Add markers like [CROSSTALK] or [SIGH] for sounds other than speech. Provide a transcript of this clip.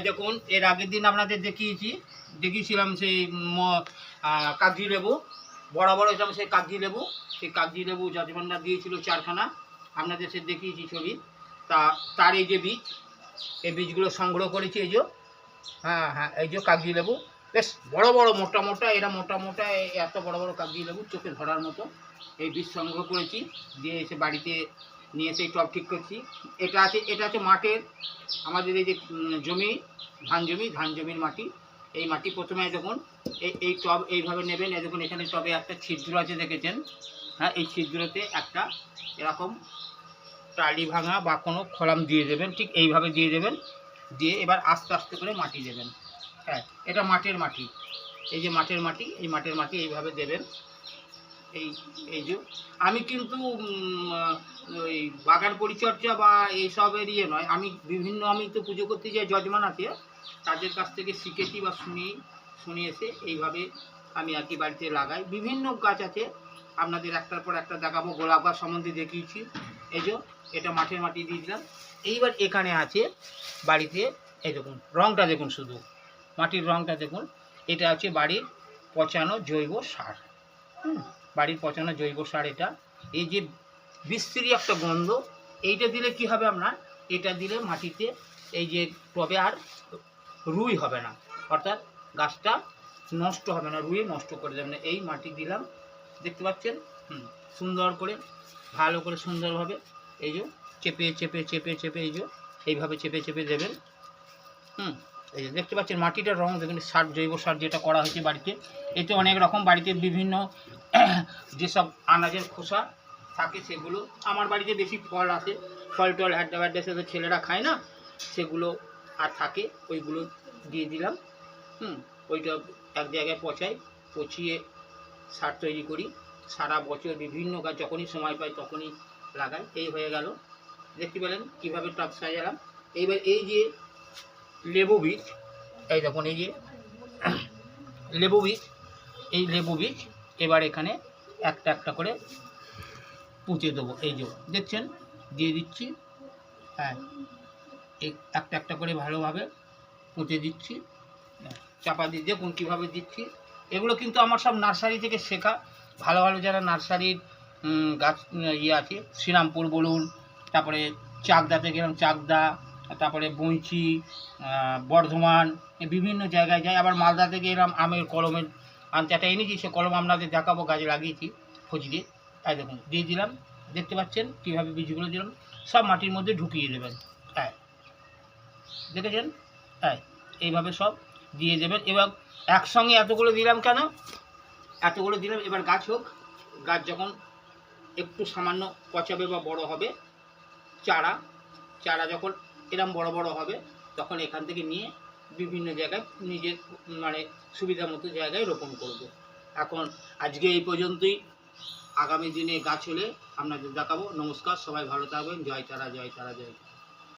দেখুন, এর আগের দিন আপনাদের দেখিয়েছি। দেখিয়েছিলাম সেই কাগজি লেবু। বড় বড় যেমন সেই কাগজি লেবু। সেই কাগজি লেবু যজমানরা দিয়েছিল চারখানা। আপনাদের সে দেখিয়েছি ছবি। তা, তার এই যে বীজ, এই বীজগুলো সংগ্রহ করেছি এই যে। হ্যাঁ হ্যাঁ এই যে কাগজি লেবু। বেশ, বড় বড়, মোটা মোটা, এরা মোটা মোটা এত বড় বড় কাগজি লেবু চোখে ধরার মতো। এই বীজ সংগ্রহ করেছি। দিয়ে এসে বাড়িতে নিয়ে এসে টব ঠিক করছি। এটা আছে এটা আছে মাঠের আমাদের এই যে জমি, ধান জমি, ধান জমির মাটি। এই মাটি প্রথমে দেখুন, এই এই টব এইভাবে নেবেন। এই দেখুন, এখানে টবে একটা ছিদ্র আছে, দেখেছেন? হ্যাঁ এই ছিদ্রতে একটা এরকম টালি ভাঙা বা কোনো খোলাম দিয়ে দেবেন। ঠিক এইভাবে দিয়ে দেবেন। দিয়ে এবার আস্তে আস্তে করে মাটি দেবেন। হ্যাঁ এটা মাটির মাটি। এই যে মাটির মাটি, এই মাটির মাটি এইভাবে দেবেন। এই এই যে, আমি কিন্তু ওই বাগান পরিচর্যা বা এইসবের ইয়ে নয়। আমি বিভিন্ন, আমি তো পুজো করতে যাই যজমান আছে তাদের কাছ থেকে শিখেছি বা শুনি শুনে এসে এইভাবে আমি আর কি বাড়িতে লাগাই। বিভিন্ন গাছ আছে, আপনাদের একটার পর একটা দেখাবো, গোলাপ গাছ সম্বন্ধে দেখিয়েছি। এই যে, এটা মাঠের মাটি দিয়েছিলাম এইবার এখানে আছে বাড়িতে, এই দেখুন রঙটা দেখুন শুধু। মাটির রঙটা দেখুন। এটা হচ্ছে বাড়ির পচানো জৈব সার। হুম। বাড়ির পচানো জৈব সার এটা। এই যে বিশ্রী একটা গন্ধ, এইটা দিলে কি হবে আপনার এটা দিলে মাটিতে এই যে টবে আর রুই হবে না। অর্থাৎ গাছটা নষ্ট হবে না, রুই নষ্ট করে দেবে না। এই মাটি দিলাম, দেখতে পাচ্ছেন? হুম, সুন্দর করে, ভালো করে সুন্দরভাবে এই যে চেপে চেপে চেপে চেপে এই যে এইভাবে চেপে চেপে দেবেন। হুম, এই যে দেখতে পাচ্ছেন মাটিটার রং, দেখুন, সার, জৈব সার যেটা করা হয়েছে বাড়িতে। এতে অনেক রকম বাড়িতে বিভিন্ন [COUGHS] যেসব আনাজের খোসা থাকে সেগুলো আমার বাড়িতে বেশি ফল আসে, ফল টল, হ্যাড্ডা ব্যাড্ডা সাথে ছেলেরা খায় না, সেগুলো আর থাকে, ওইগুলো দিয়ে দিলাম, হুম, ওইটা এক জায়গায় পচাই, পচিয়ে সার তৈরি করি, সারা বছর বিভিন্ন গাছ যখনই সময় পাই তখনই লাগাই, এই হয়ে গেল, দেখতে পেলেন কীভাবে টব সাজালাম, এইবার এই যে লেবু বীজ, এই দেখুন এই যে, [COUGHS] লেবু বীজ, এই লেবু বীজ এবার এখানে একটা একটা করে পুঁতে দেবো। এই যে, দেখছেন? দিয়ে দিচ্ছি। হ্যাঁ একটা একটা করে ভালোভাবে পুঁতে দিচ্ছি। চাপা দিয়ে দেখুন কীভাবে দিচ্ছি। এগুলো কিন্তু আমার সব নার্সারি থেকে শেখা। ভালো ভালো যারা নার্সারির গাছ ইয়ে আছে, শ্রীরামপুর বলুন, তারপরে চাকদাতে গেলাম, চাকদা, তারপরে বঞ্চি বর্ধমান বিভিন্ন জায়গায় যাই। আবার মালদাতে গেলাম আমের কলমের আনতে এনেছি, সে কলম আপনাদের দেখাবো, গাছে লাগিয়েছি ফজলি তাই দেখুন, দিয়ে দিলাম, দেখতে পাচ্ছেন কীভাবে বীজগুলো দিলাম। সব মাটির মধ্যে ঢুকিয়ে দেবেন হ্যাঁ দেখেছেন? হ্যাঁ এইভাবে সব দিয়ে দেবেন। এবার একসঙ্গে এতগুলো দিলাম কেন? এতগুলো দিলাম, এবার গাছ হোক, গাছ যখন একটু সামান্য পচাবে বা বড় হবে, চারা চারা যখন এরম বড় বড় হবে, তখন এখান থেকে নিয়ে বিভিন্ন জায়গায় নিজের মানে সুবিধা মতো জায়গায় রোপণ করব। এখন আজকে এই পর্যন্তই। আগামী দিনে গাছ হলে আপনাদের দেখাবো। নমস্কার, সবাই ভালো থাকবেন। জয় তারা জয় তারা, জয়।